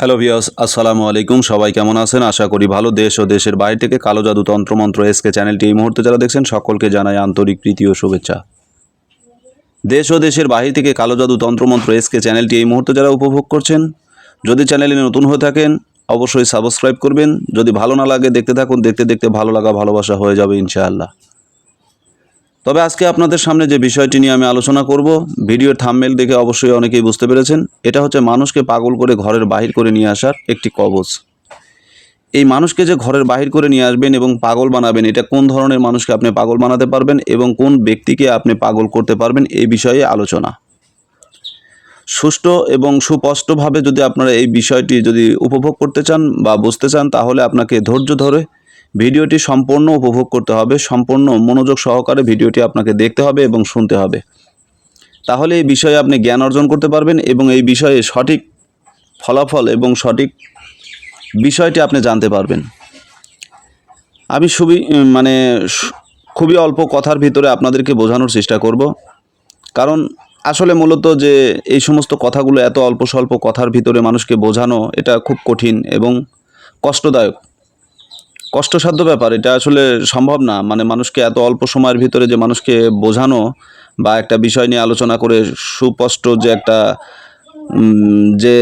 Hello ভিয়াস আসসালামু আলাইকুম। সবাই কেমন আছেন? আশা করি ভালো। দেশ ও দেশের বাইরে থেকে কালো জাদু তন্ত্রমন্ত্র এসকে চ্যানেলটি এই মুহূর্তে যারা দেখছেন, সকলকে জানাই আন্তরিক প্রীতি ও শুভেচ্ছা। দেশ ও দেশের বাহির থেকে কালো জাদু তন্ত্রমন্ত্র এসকে চ্যানেলটি এই মুহূর্তে যারা উপভোগ করছেন, যদি চ্যানেলে নতুন হয়ে থাকেন, অবশ্যই সাবস্ক্রাইব করবেন। যদি ভালো না লাগে, দেখতে থাকুন। দেখতে দেখতে ভালো লাগা, ভালোবাসা হয়ে যাবে ইনশাআল্লাহ। তবে আজকে আপনাদের সামনে যে বিষয়টি নিয়ে আমি আলোচনা করব, ভিডিওর থামমেল দেখে অবশ্যই অনেকেই বুঝতে পেরেছেন, এটা হচ্ছে মানুষকে পাগল করে ঘরের বাহির করে নিয়ে আসার একটি কবচ। এই মানুষকে যে ঘরের বাহির করে নিয়ে আসবেন এবং পাগল বানাবেন, এটা কোন ধরনের মানুষকে আপনি পাগল বানাতে পারবেন এবং কোন ব্যক্তিকে আপনি পাগল করতে পারবেন, এই বিষয়ে আলোচনা। সুষ্ঠু এবং সুস্পষ্টভাবে যদি আপনারা এই বিষয়টি যদি উপভোগ করতে চান বা বুঝতে চান, তাহলে আপনাকে ধৈর্য ধরে ভিডিওটি সম্পূর্ণ উপভোগ করতে হবে, সম্পূর্ণ মনোযোগ সহকারে ভিডিওটি আপনাকে দেখতে হবে এবং শুনতে হবে। তাহলে এই বিষয়ে আপনি জ্ঞান অর্জন করতে পারবেন এবং এই বিষয়ে সঠিক ফলাফল এবং সঠিক বিষয়টি আপনি জানতে পারবেন। আমি খুবই মানে খুবই অল্প কথার ভিতরে আপনাদেরকে বোঝানোর চেষ্টা করব। কারণ আসলে মূলত যে এই সমস্ত কথাগুলো এত অল্প স্বল্প কথার ভিতরে মানুষকে বোঝানো, এটা খুব কঠিন এবং কষ্টদায়ক। কষ্টসাধ্য ব্যাপার, এটা আসলে সম্ভব না। মানে মানুষকে এত অল্প সময়ের ভিতরে যে মানুষকে বোঝানো বা একটা বিষয় নিয়ে আলোচনা করে সুস্পষ্ট যে একটা যে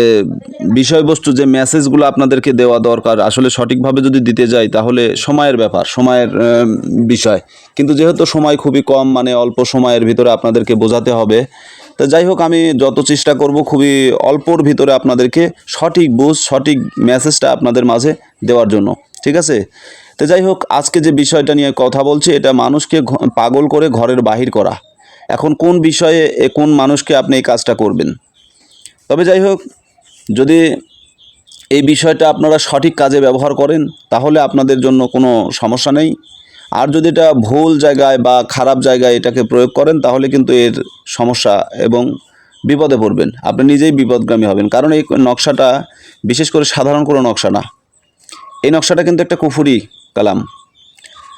বিষয়বস্তু, যে মেসেজগুলো আপনাদেরকে দেওয়া দরকার, আসলে সঠিকভাবে যদি দিতে যাই তাহলে সময়ের ব্যাপার, সময়ের বিষয়। কিন্তু যেহেতু সময় খুবই কম মানে অল্প সময়ের ভিতরে আপনাদেরকে বোঝাতে হবে, তো যাই হোক, আমি যত চেষ্টা করব খুবই অল্পর ভিতরে আপনাদেরকে সঠিক বুঝ, সঠিক মেসেজটা আপনাদের মাঝে দেওয়ার জন্য। ঠিক আছে? তো যাই হোক, আজকে যে বিষয়টা নিয়ে কথা বলছি, এটা মানুষকে পাগল করে ঘরের বাহির করা। এখন কোন বিষয়ে কোন মানুষকে আপনি এই কাজটা করবেন? তবে যাই হোক, যদি এই বিষয়টা আপনারা সঠিক কাজে ব্যবহার করেন, তাহলে আপনাদের জন্য কোনো সমস্যা নেই। আর যদি এটা ভুল জায়গায় বা খারাপ জায়গায় এটাকে প্রয়োগ করেন, তাহলে কিন্তু এর সমস্যা এবং বিপদে পড়বেন। আপনি নিজেই বিপদগামী হবেন। কারণ এই নকশাটা বিশেষ করে সাধারণ কোনো নকশা না। এই নকশাটা কিন্তু একটা কুফুরি কালাম।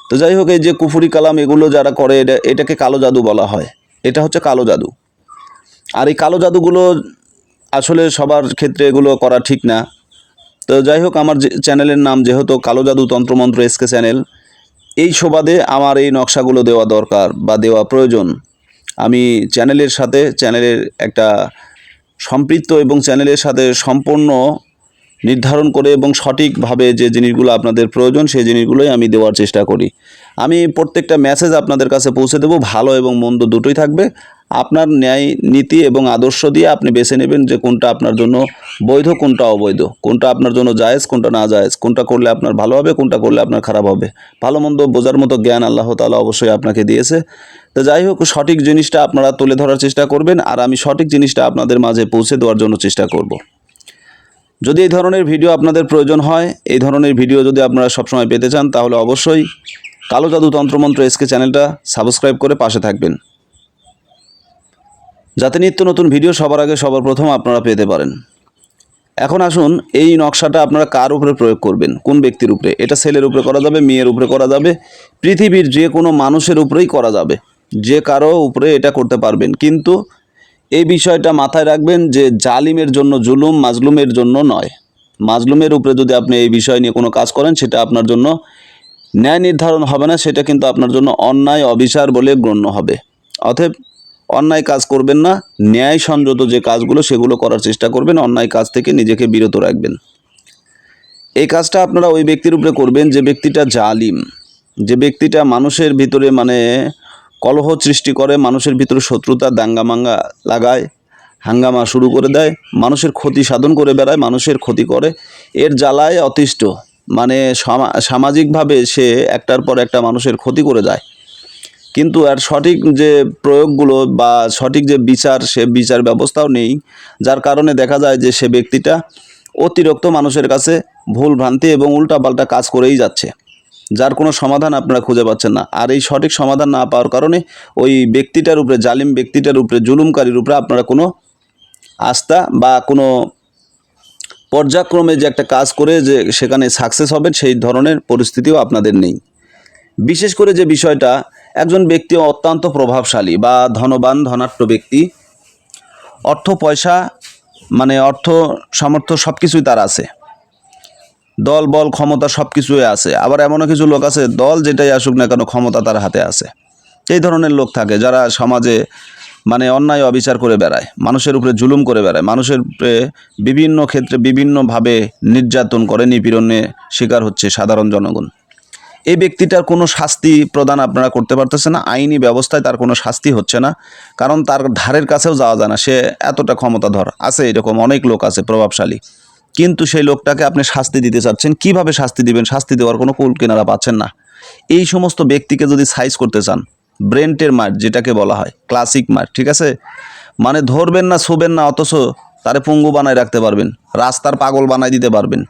তো যাই হোক, এই যে কুফুরি কালাম এগুলো যারা করে, এটা, এটাকে কালো জাদু বলা হয়। এটা হচ্ছে কালো জাদু। আর এই কালো জাদুগুলো আসলে সবার ক্ষেত্রে এগুলো করা ঠিক না। তো যাই হোক, আমার চ্যানেলের নাম যেহেতু কালো জাদু তন্ত্রমন্ত্র এসকে চ্যানেল, এই সুবাদে আমার এই নকশাগুলো দেওয়া দরকার বা দেওয়া প্রয়োজন। আমি চ্যানেলের সাথে, চ্যানেলের একটা সম্পৃক্ত এবং চ্যানেলের সাথে সম্পূর্ণ নির্ধারণ করে এবং সঠিকভাবে যে জিনিসগুলো আপনাদের প্রয়োজন, সেই জিনিসগুলোই আমি দেওয়ার চেষ্টা করি। আমি প্রত্যেকটা মেসেজ আপনাদের কাছে পৌঁছে দেবো, ভালো এবং মন্দ দুটোই থাকবে। আপনার ন্যায় নীতি এবং আদর্শ দিয়ে আপনি বেছে নেবেন যে কোনটা আপনার জন্য বৈধ, কোনটা অবৈধ। কোনটা আপনার জন্য জায়েজ, কোনটা না জায়েজ। কোনটা করলে আপনার ভালো হবে, কোনটা করলে আপনার খারাপ হবে। ভালো মন্দ বোঝার মতো জ্ঞান আল্লাহ তাআলা অবশ্যই আপনাকে দিয়েছে। তো যাই হোক, সঠিক জিনিসটা আপনারা তুলে ধরার চেষ্টা করবেন, আর আমি সঠিক জিনিসটা আপনাদের মাঝে পৌঁছে দেওয়ার জন্য চেষ্টা করব। যদি এই ধরনের ভিডিও আপনাদের প্রয়োজন হয়, এই ধরনের ভিডিও যদি আপনারা সবসময় পেতে চান, তাহলে অবশ্যই কালো জাদু তন্ত্রমন্ত্র এসকে চ্যানেলটা সাবস্ক্রাইব করে পাশে থাকবেন। যাতে নিত্য নতুন ভিডিও সবার আগে সবার প্রথম আপনারা পেতে পারেন। এখন আসুন, এই নকশাটা আপনারা কার উপরে প্রয়োগ করবেন? কোন ব্যক্তির উপরে? এটা ছেলের উপরে করা যাবে, মেয়ের উপরে করা যাবে, পৃথিবীর যে কোনো মানুষের উপরেই করা যাবে। যে কারও উপরে এটা করতে পারবেন। কিন্তু এই বিষয়টা মাথায় রাখবেন যে জালিমের জন্য জুলুম মাজলুমের জন্য নয়। মাজলুমের উপরে যদি আপনি এই বিষয় নিয়ে কোনো কাজ করেন, সেটা আপনার জন্য ন্যায় নির্ধারণ হবে না, সেটা কিন্তু আপনার জন্য অন্যায়, অবিচার বলে গণ্য হবে। অতএব অন্যায় কাজ করবেন না, ন্যায় সংযত যে কাজগুলো, সেগুলো করার চেষ্টা করবেন, অন্যায় কাজ থেকে নিজেকে বিরত রাখবেন। এই কাজটা আপনারা ওই ব্যক্তির উপরে করবেন যে ব্যক্তিটা জালিম। যে ব্যক্তিটা মানুষের ভিতরে মানে কলহ সৃষ্টি করে, মানুষের ভিতরে শত্রুতা দাঙ্গামাঙ্গা লাগায়, হাঙ্গামা শুরু করে দেয়, মানুষের ক্ষতি সাধন করে বেড়ায়, মানুষের ক্ষতি করে। এর জ্বালায় অতিষ্ঠ। মানে সামাজিকভাবে সে একটার পর একটা মানুষের ক্ষতি করে যায়। কিন্তু আর সঠিক যে প্রয়োগগুলো বা সঠিক যে বিচার, সে বিচার ব্যবস্থাও নেই, যার কারণে দেখা যায় যে সে ব্যক্তিটা অতিরিক্ত মানুষের কাছে ভুল ভ্রান্তি এবং উল্টাপাল্টা কাজ করেই যাচ্ছে। যার কোনো সমাধান আপনারা খুঁজে পাচ্ছেন না। আর এই সঠিক সমাধান না পাওয়ার কারণে ওই ব্যক্তিটার উপরে, জালিম ব্যক্তিটার উপরে, জুলুমকারীর উপরে আপনারা কোনো আস্থা বা কোনো পর্যায়ক্রমে যে একটা কাজ করে যে সেখানে সাকসেস হবে সেই ধরনের পরিস্থিতিও আপনাদের নেই। বিশেষ করে যে বিষয়টা, একজন ব্যক্তি অত্যন্ত প্রভাবশালী বা ধনবান, ধনাঢ্য ব্যক্তি, অর্থ পয়সা মানে অর্থ সামর্থ্য সব কিছুই তার আছে। দল, বল, ক্ষমতা সব কিছুই আছে। আবার এমনও কিছু লোক আছে, দল যেটাই আসুক না কেন ক্ষমতা তার হাতে আছে। এই ধরনের লোক থাকে যারা সমাজে মানে অন্যায়, অবিচার করে বেড়ায়, মানুষের উপরে জুলুম করে বেড়ায়, মানুষের বিভিন্ন ক্ষেত্রে বিভিন্নভাবে নির্যাতন করে, নিপীড়নে শিকার হচ্ছে সাধারণ জনগণ। এই ব্যক্তিটার কোনো শাস্তি প্রদান আপনারা করতে পারতেছেন না, আইনি ব্যবস্থায় তার কোনো শাস্তি হচ্ছে না, কারণ তার ধারের কাছেও যাওয়া যায় না, সে এতটা ক্ষমতাধর, আছে এরকম অনেক লোক আছে প্রভাবশালী। কিন্তু সেই লোকটাকে আপনি শাস্তি দিতে চাচ্ছেন, কীভাবে শাস্তি দিবেন? শাস্তি দেওয়ার কোনো কুল কেনারা পাচ্ছেন না। এই সমস্ত ব্যক্তিকে যদি সাইজ করতে চান, ব্রেন্টের মার যেটাকে বলা হয়, ক্লাসিক মার, ঠিক আছে? মানে ধরবেন না, শোবেন না, অথচ তারে পঙ্গু বানায় রাখতে পারবেন, রাস্তার পাগল বানায় দিতে পারবেন।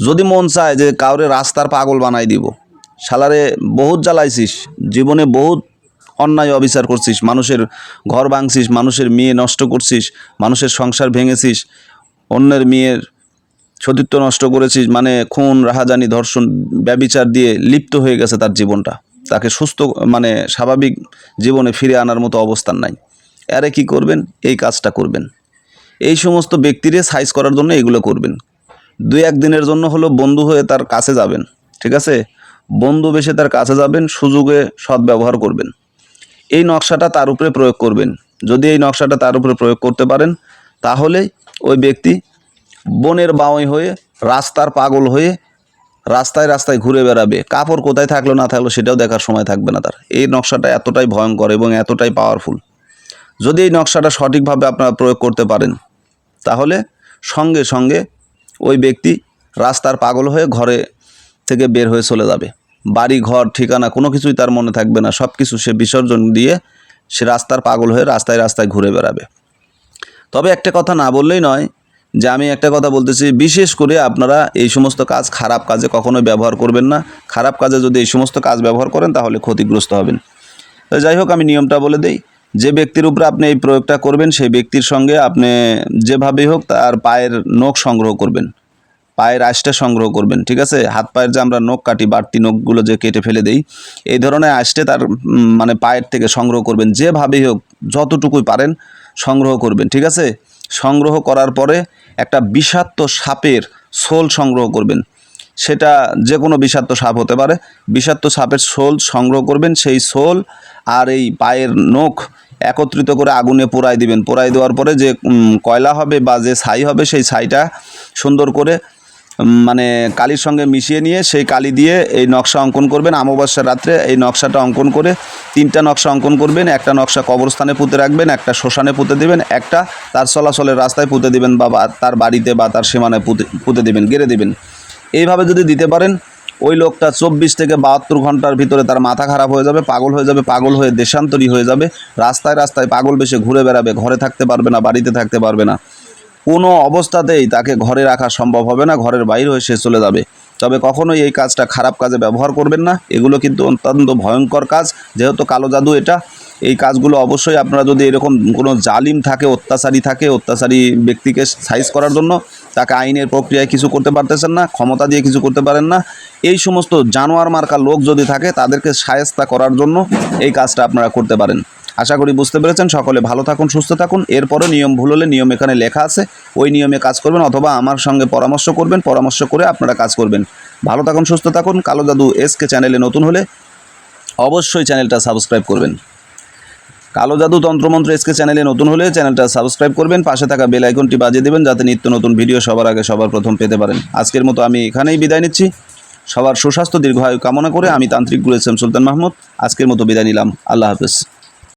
যদি মন চায় যে কাউরে রাস্তার পাগল বানাই দিব সালারে বহুত জ্বালাইছিস, জীবনে বহুত অন্যায় অবিচার করছিস, মানুষের ঘর ভাঙছিস, মানুষের মেয়ে নষ্ট করছিস, মানুষের সংসার ভেঙেছিস অন্যের মেয়ের সতীত্ব নষ্ট করেছিস মানে খুন, রাহাজানি, ধর্ষণ, ব্যবিচার দিয়ে লিপ্ত হয়ে গেছে তার জীবনটা। তাকে সুস্থ মানে স্বাভাবিক জীবনে ফিরে আনার মতো অবস্থান নাই। আরে কি করবেন? এই কাজটা করবেন। এই সমস্ত ব্যক্তিরে সাইজ করার জন্য এগুলো করবেন। দুই একদিনের জন্য হলো বন্ধু হয়ে তার কাছে যাবেন, ঠিক আছে? বন্ধু বেশে তার কাছে যাবেন, সুযোগে সদ্ব্যবহার করবেন। এই নকশাটা তার উপরে প্রয়োগ করবেন। যদি এই নকশাটা তার উপরে প্রয়োগ করতে পারেন তাহলে ওই ব্যক্তি বনের বাউই হয়ে রাস্তার পাগল হয়ে রাস্তায় রাস্তায় ঘুরে বেড়াবে। কাপড় কোথায় থাকল না থাকল সেটাও দেখার সময় থাকবে না তার। এই নকশাটা এতটাই ভয়ঙ্কর এবং এতটাই পাওয়ারফুল যদি এই নকশাটা সঠিকভাবে আপনারা প্রয়োগ করতে পারেন, তাহলে সঙ্গে সঙ্গে ওই ব্যক্তি রাস্তার পাগল হয়ে ঘরে থেকে বের হয়ে চলে যাবে। বাড়ি, ঘর, ঠিকানা কোনো কিছুই তার মনে থাকবে না। সব কিছু সে বিসর্জন দিয়ে সে রাস্তার পাগল হয়ে রাস্তায় রাস্তায় ঘুরে বেড়াবে। তবে একটা কথা না বললেই নয় যে আমি একটা কথা বলতেছি, বিশেষ করে আপনারা এই সমস্ত কাজ খারাপ কাজে কখনোই ব্যবহার করবেন না। খারাপ কাজে যদি এই সমস্ত কাজ ব্যবহার করেন তাহলে ক্ষতিগ্রস্ত হবেন। তো যাই হোক, আমি নিয়মটা বলে দেই, যে ব্যক্তির উপরে আপনি এই প্রয়োগটা করবেন, সেই ব্যক্তির সঙ্গে আপনি যেভাবেই হোক তার পায়ের নখ সংগ্রহ করবেন। পায়ের আঁশটা সংগ্রহ করবেন, ঠিক আছে? হাত পায়ের যে আমরা নখ কাটি, বাড়তি নখগুলো যে কেটে ফেলে দেই, এই ধরনের আঁশটে তার মানে পায়ের থেকে সংগ্রহ করবেন। যেভাবেই হোক, যতটুকুই পারেন সংগ্রহ করবেন, ঠিক আছে? সংগ্রহ করার পরে একটা বিষাক্ত সাপের সোল সংগ্রহ করবেন। সেটা যে কোনো বিষাক্ত সাপ হতে পারে। বিষাক্ত সাপের সোল সংগ্রহ করবেন, সেই সোল আর এই পায়ের নখ একত্রিত করে আগুনে পোড়াই দিবেন। পোড়াই দেওয়ার পরে যে কয়লা হবে বা যে ছাই হবে, সেই ছাইটা সুন্দর করে মানে কালির সঙ্গে মিশিয়ে নিয়ে সেই কালি দিয়ে এই নকশা অঙ্কন করবেন। অমাবস্যার রাত্রে এই নকশাটা অঙ্কন করে তিনটা নকশা অঙ্কন করবেন। একটা নকশা কবরস্থানে পুঁতে রাখবেন, একটা শ্মশানে পুঁতে দিবেন, একটা তার চলাচলের রাস্তায় পুঁতে দিবেন বা তার বাড়িতে বা তার সীমানায় পুঁতে পুঁতে দিবেন, গেড়ে দিবেন। এইভাবে যদি দিতে পারেন, ওই লোকটা চব্বিশ থেকে বাহাত্তর ঘণ্টার ভিতরে তার মাথা খারাপ হয়ে যাবে, পাগল হয়ে যাবে, পাগল হয়ে দেশান্তরী হয়ে যাবে, রাস্তায় রাস্তায় পাগল বেশে ঘুরে বেড়াবে, ঘরে থাকতে পারবে না, বাড়িতে থাকতে পারবে না। কোনো অবস্থাতেই তাকে ঘরে রাখা সম্ভব হবে না, ঘরের বাইরে হয়ে সে চলে যাবে। তবে কখনোই এই কাজটা খারাপ কাজে ব্যবহার করবেন না। এগুলো কিন্তু অত্যন্ত ভয়ঙ্কর কাজ, যেহেতু কালো জাদু এটা। এই কাজগুলো অবশ্যই আপনারা যদি এরকম কোনো জালিম থাকে, অত্যাচারী থাকে, অত্যাচারী ব্যক্তিকে সাইজ করার জন্য তাকে আইনের প্রক্রিয়ায় কিছু করতে পারতেছেন না, ক্ষমতা দিয়ে কিছু করতে পারেন না, এই সমস্ত জানোয়ার মার্কা লোক যদি থাকে তাদেরকে সায়স্তা করার জন্য এই কাজটা আপনারা করতে পারেন। আশা করি বুঝতে পেরেছেন, সকলে ভালো থাকুন, সুস্থ থাকুন। এরপরে নিয়ম ভুল হলে নিয়ম এখানে লেখা আছে, ওই নিয়মে কাজ করবেন অথবা আমার সঙ্গে পরামর্শ করবেন, পরামর্শ করে আপনারা কাজ করবেন। ভালো থাকুন, সুস্থ থাকুন। কালো জাদু এসকে চ্যানেলে নতুন হলে অবশ্যই চ্যানেলটা সাবস্ক্রাইব করবেন। কালো জাদু তন্ত্রমন্ত্র এসকে চ্যানেলে নতুন হলে চ্যানেলটা সাবস্ক্রাইব করবেন, পাশে থাকা বেল আইকনটি বাজিয়ে দেবেন যাতে নিত্য নতুন ভিডিও সবার আগে সবার প্রথম পেতে পারেন। আজকের মতো আমি এখানেই বিদায় নিচ্ছি। সবার সুস্বাস্থ্য, দীর্ঘায়ু কামনা করে আমি তান্ত্রিক গুরু সুলতান মাহমুদ। আজকের মতো বিদায় নিলাম। আল্লাহ হাফেজ।